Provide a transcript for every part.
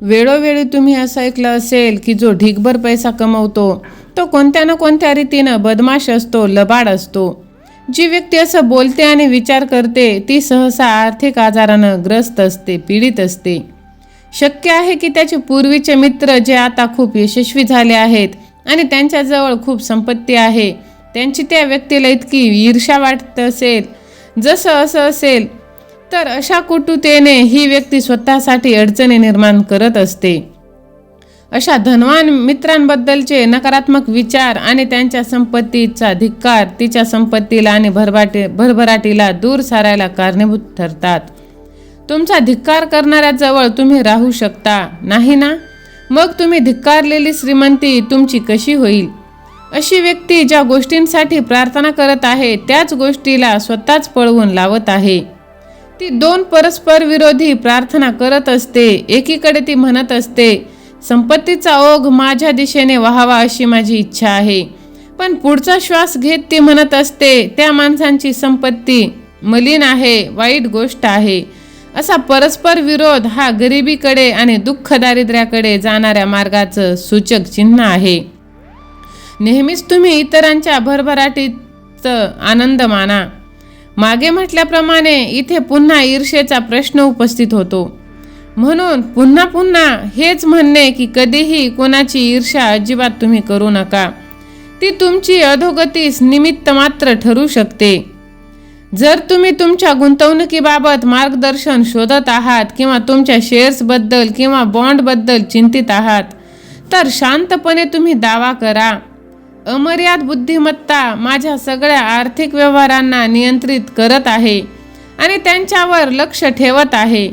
वेळोवेळी तुम्ही असं ऐकलं असेल की जो ढिगभर पैसा कमवतो तो कोणत्या ना कोणत्या रीतीनं बदमाश असतो लबाड असतो. जी व्यक्ती असं बोलते आणि विचार करते ती सहसा आर्थिक आजारानं ग्रस्त असते पीडित असते. शक्य आहे की त्याचे पूर्वीचे मित्र जे आता खूप यशस्वी झाले आहेत आणि त्यांच्याजवळ खूप संपत्ती आहे त्यांची त्या व्यक्तीला इतकी ईर्षा वाटत असेल. जसं असं असेल तर अशा कुटुतेने ही व्यक्ती स्वतःसाठी अडचणी निर्माण करत असते. अशा धनवान मित्रांबद्दलचे नकारात्मक विचार आणि त्यांच्या संपत्तीचा धिक्कार तिच्या संपत्तीला आणि भरभाटी भरभराटीला दूर सारायला कारणीभूत ठरतात. तुमचा धिक्कार करणाऱ्याजवळ तुम्ही राहू शकता नाही ना? मग तुम्ही धिक्कारलेली श्रीमंती तुमची कशी होईल? अशी व्यक्ती ज्या गोष्टींसाठी प्रार्थना करत आहे त्याच गोष्टीला स्वतःच पळवून लावत आहे. ती दोन परस्पर विरोधी प्रार्थना करत असते. एकीकडे ती म्हणत असते संपत्तीचा ओघ माझ्या दिशेने व्हावा अशी माझी इच्छा आहे. पण पुढचा श्वास घेत ती म्हणत असते त्या माणसांची संपत्ती मलिन आहे वाईट गोष्ट आहे. असा परस्पर विरोध हा गरिबीकडे आणि दुःख दारिद्र्याकडे जाणाऱ्या मार्गाचं सूचक चिन्ह आहे. नेहमीच तुम्ही इतरांच्या भरभराटीचं आनंद माना. मागे म्हटल्याप्रमाणे इथे पुन्हा ईर्षेचा प्रश्न उपस्थित होतो. म्हणून पुन्हा पुन्हा हेच म्हणणे की कधीही कोणाची ईर्षा अजिबात तुम्ही करू नका. ती तुमची अधोगतीस निमित्त मात्र ठरू शकते. जर तुम्ही तुमच्या गुंतवणुकीबाबत मार्गदर्शन शोधत आहात किंवा तुमच्या शेअर्सबद्दल किंवा बॉन्डबद्दल चिंतित आहात तर शांतपणे तुम्ही दावा करा. अमर्याद बुद्धिमत्ता माझ्या सगळ्या आर्थिक व्यवहारांना नियंत्रित करत आहे आणि त्यांच्यावर लक्ष ठेवत आहे.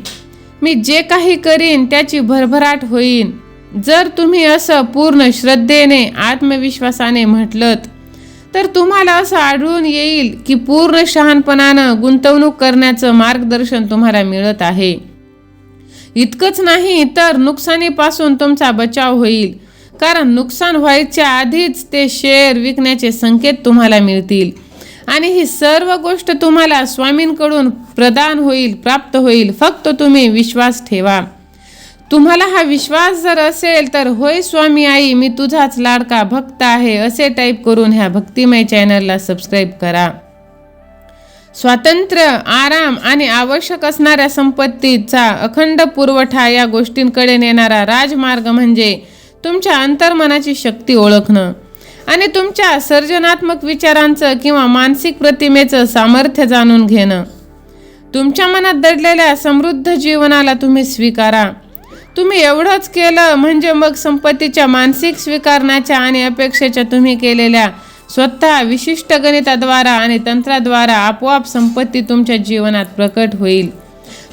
मी जे काही करीन त्याची भरभराट होईन. जर तुम्ही असं पूर्ण श्रद्धेने आत्मविश्वासाने म्हटलं तर तुम्हाला असं आढळून येईल की पूर्ण शहाणपणानं गुंतवणूक करण्याचं मार्गदर्शन तुम्हाला मिळत आहे. इतकंच नाही तर नुकसानीपासून तुमचा बचाव होईल. कारण नुकसान व्हायच्या आधीच ते शेअर विकण्याचे संकेत तुम्हाला मिळतील. आणि ही सर्व गोष्ट तुम्हाला स्वामींकडून प्रदान होईल प्राप्त होईल. फक्त तुम्ही विश्वास ठेवा. तुम्हाला हा विश्वास जर असेल तर होय स्वामी आई मी तुझाच लाडका भक्त आहे असे टाईप करून ह्या भक्तिमय चॅनलला सबस्क्राईब करा. स्वातंत्र्य आराम आणि आवश्यक असणाऱ्या संपत्तीचा अखंड पुरवठा या गोष्टींकडे नेणारा राजमार्ग म्हणजे तुमच्या अंतर्मनाची शक्ती ओळखणं आणि तुमच्या सर्जनात्मक विचारांचं किंवा मानसिक प्रतिमेचं सामर्थ्य जाणून घेणं. तुमच्या मनात दडलेल्या समृद्ध जीवनाला तुम्ही स्वीकारा. तुम्ही एवढंच केलं म्हणजे मग संपत्तीच्या मानसिक स्वीकारण्याच्या आणि अपेक्षेच्या तुम्ही केलेल्या स्वतः विशिष्ट गणिताद्वारा आणि तंत्राद्वारा आपोआप संपत्ती तुमच्या जीवनात प्रकट होईल.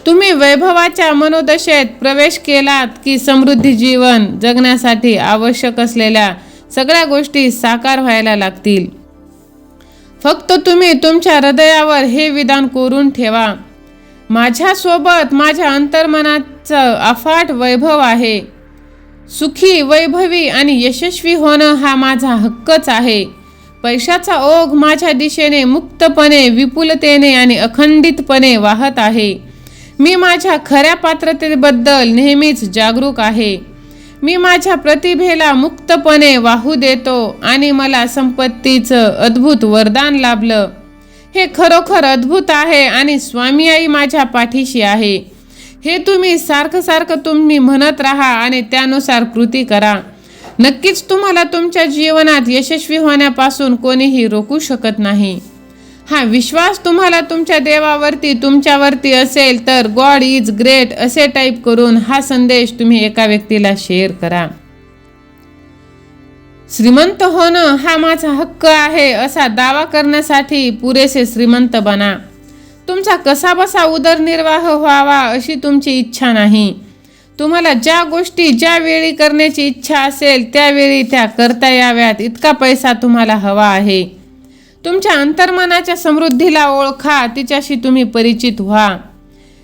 तुम्ही वैभवाच्या मनोदशेत प्रवेश केलात की समृद्धी जीवन जगण्यासाठी आवश्यक असलेल्या सगळ्या गोष्टी साकार व्हायला लागतील. फक्त तुम्ही तुमच्या हृदयावर हे विधान कोरून ठेवा. माझ्यासोबत माझ्या अंतर्मनाचं अफाट वैभव आहे. सुखी वैभवी आणि यशस्वी होणं हा माझा हक्कच आहे. पैशाचा ओघ माझ्या दिशेने मुक्तपणे विपुलतेने आणि अखंडितपणे वाहत आहे. मी माझ्या खऱ्या पात्रतेबद्दल नेहमीच जागरूक आहे. मी माझ्या प्रतिभेला मुक्तपणे वाहू देतो आणि मला संपत्तीचं अद्भुत वरदान लाभलं. हे खरोखर अद्भुत आहे आणि स्वामी आई माझ्या पाठीशी आहे. हे तुम्ही सारखं सारखं तुम्ही म्हणत राहा आणि त्यानुसार कृती करा. नक्कीच तुम्हाला तुमच्या जीवनात यशस्वी होण्यापासून कोणीही रोखू शकत नाही. हा विश्वास तुम्हाला तुमच्या देवावरती तुमच्यावरती असेल तर गॉड इज ग्रेट असे टाईप करून हा संदेश तुम्ही एका व्यक्तीला शेअर करा. श्रीमंत होणं हा माझा हक्क आहे असा दावा करण्यासाठी पुरेसे श्रीमंत बना. तुमचा कसाबसा उदरनिर्वाह व्हावा अशी तुमची इच्छा नाही. तुम्हाला ज्या गोष्टी ज्या वेळी करण्याची इच्छा असेल त्यावेळी त्या करता याव्यात इतका पैसा तुम्हाला हवा आहे. तुमच्या अंतर्मनाच्या समृद्धीला ओळखा तिच्याशी तुम्ही परिचित व्हा.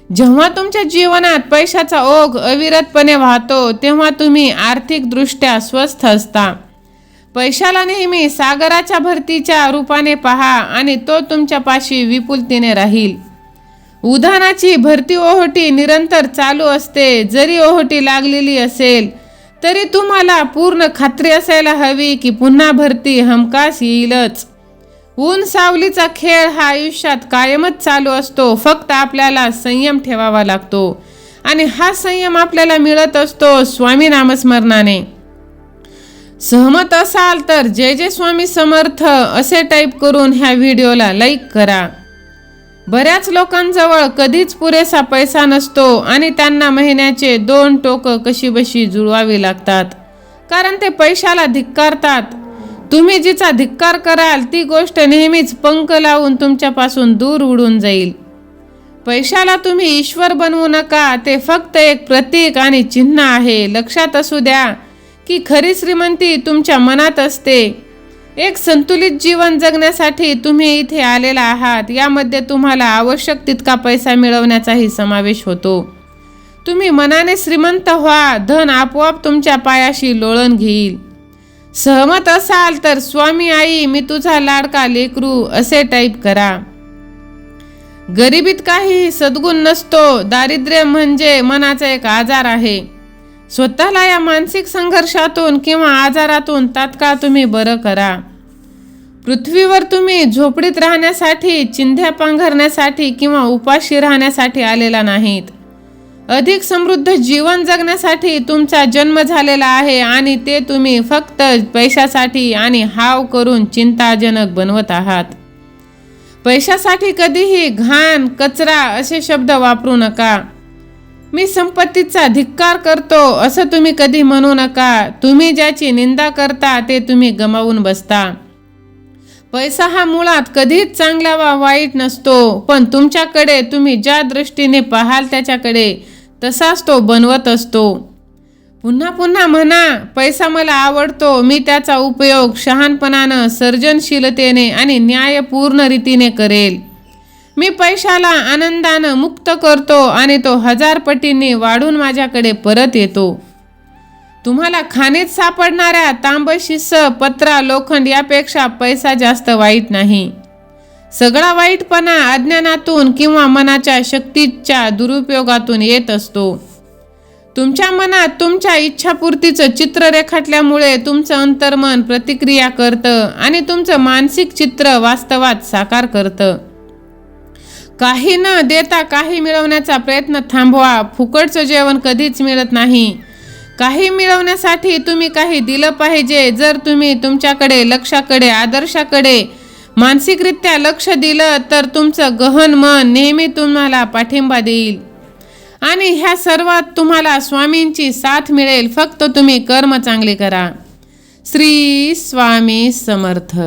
जेव्हा तुमच्या जीवनात पैशाचा ओघ अविरतपणे वाहतो तेव्हा तुम्ही आर्थिकदृष्ट्या स्वस्थ असता. पैशाला नेहमी सागराच्या भरतीच्या रूपाने पहा आणि तो तुमच्या पाशी विपुलतेने राहील. उधाणाची भरती ओहोटी निरंतर चालू असते जरी ओहोटी लागलेली असेल तरी तुम्हाला पूर्ण खात्री असायला हवी की पुन्हा भरती हमखास येईलच. ऊन सावलीचा खेळ हा आयुष्यात कायमच चालू असतो. फक्त आपल्याला संयम ठेवावा लागतो. आणि हा संयम आपल्याला मिळत असतो स्वामी नामस्मरणाने. सहमत असाल तर जय जय स्वामी समर्थ असे टाईप करून ह्या व्हिडिओला लाईक करा. बऱ्याच लोकांजवळ कधीच पुरेसा पैसा नसतो आणि त्यांना महिन्याचे दोन टोकं कशीबशी जुळवावी लागतात. कारण ते पैशाला धिक्कारतात. तुम्ही जिचा धिक्कार कराल ती गोष्ट नेहमीच पंख लावून तुमच्यापासून दूर उडून जाईल. पैशाला तुम्ही ईश्वर बनवू नका ते फक्त एक प्रतीक आणि चिन्ह आहे. लक्षात असू द्या की खरी श्रीमंती तुमच्या मनात असते. एक संतुलित जीवन जगण्यासाठी तुम्ही इथे आलेला आहात. यामध्ये तुम्हाला आवश्यक तितका पैसा मिळवण्याचाही समावेश होतो. तुम्ही मनाने श्रीमंत व्हा. धन आपोआप तुमच्या पायाशी लोळण घेईल. सहमत असाल तर स्वामी आई मी तुझा लाडका लेकरू असे टाईप करा. गरिबीत काही सद्गुण नसतो. दारिद्र्य म्हणजे मनाचा एक आजार आहे. स्वतःला या मानसिक संघर्षातून किंवा आजारातून तात्काळ तुम्ही बरं करा. पृथ्वीवर तुम्ही झोपडीत राहण्यासाठी चिंध्या पांघरण्यासाठी किंवा उपाशी राहण्यासाठी आलेला नाहीत. अधिक समृद्ध जीवन जगण्यासाठी तुमचा जन्म झालेला आहे आणि ते तुम्ही फक्त पैशासाठी आणि हाव करून चिंताजनक बनवत आहात. पैशासाठी कधीही घाण कचरा असे शब्द वापरू नका. मी संपत्तीचा धिक्कार करतो असं तुम्ही कधी म्हणू नका. तुम्ही ज्याची निंदा करता ते तुम्ही गमावून बसता. पैसा हा मुळात कधीच चांगला वा वाईट नसतो पण तुमच्याकडे तुम्ही ज्या दृष्टीने पाहाल त्याच्याकडे तसाच तो बनवत असतो. पुन्हा पुन्हा म्हणा पैसा मला आवडतो मी त्याचा उपयोग शहाणपणानं सर्जनशीलतेने आणि न्यायपूर्ण रीतीने करेल. मी पैशाला आनंदानं मुक्त करतो आणि तो हजार पटींनी वाढून माझ्याकडे परत येतो. तुम्हाला खाणीत सापडणाऱ्या तांबशिस पत्रा लोखंड यापेक्षा पैसा जास्त वाईट नाही. सगळा वाईटपणा अज्ञानातून किंवा मनाच्या शक्तीच्या दुरुपयोगातून येत असतो. तुमच्या मनात तुमच्या इच्छापूर्तीचं चित्र रेखाटल्यामुळे तुमचं अंतर्मन प्रतिक्रिया करतं आणि तुमचं मानसिक चित्र वास्तवात साकार करतं. काही न देता काही मिळवण्याचा प्रयत्न थांबवा. फुकटचं जेवण कधीच मिळत नाही. काही मिळवण्यासाठी तुम्ही काही दिलं पाहिजे. जर तुम्ही तुमच्याकडे लक्षाकडे आदर्शाकडे मानसिकरित्या लक्ष दिलं तर तुमचं गहन मन नेहमी तुम्हाला पाठिंबा देईल. आणि ह्या सर्वात तुम्हाला स्वामींची साथ मिळेल. फक्त तुम्ही कर्म चांगले करा. श्री स्वामी समर्थ.